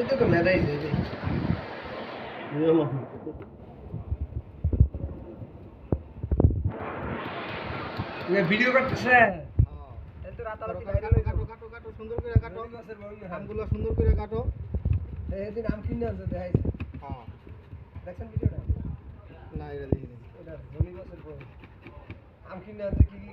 এটা তো মেদাই যে ভিডিও করতেছে? এই তো রাতারাতি কাটো কাটো কাটো কাটো সুন্দর করে কাটো। আমগুলো সুন্দর করে কাটো। এদিন আম কিনে আছে দেখাইছে। হ্যাঁ। দেখছেন ভিডিওটা? না এটা দেখি এটা আম কিনে আছে কি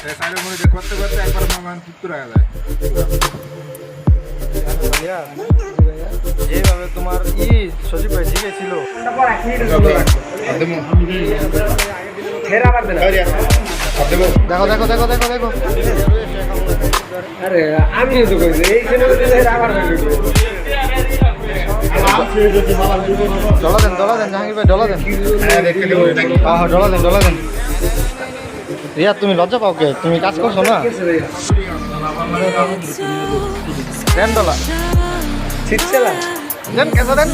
সাইডের মধ্যে করতে করতে একবার আমার যায় যেভাবে তোমার ই সজীব ভাই শিখেছিল ফের আবার দেন দেখো দেখো দেখো দেখো দেখো। আরে আমি তো কইছি এইখানে আবার ডলা দেন ডলা দেন জাহাঙ্গীর ভাই ডলা দেন। হ্যাঁ হ্যাঁ ডলা দেন ডলা দেন। রিয়া তুমি লজ্জা পাও কে? তুমি কাজ করছ না? দেন ডলা ছিটছেলা দেন কেসা দেন।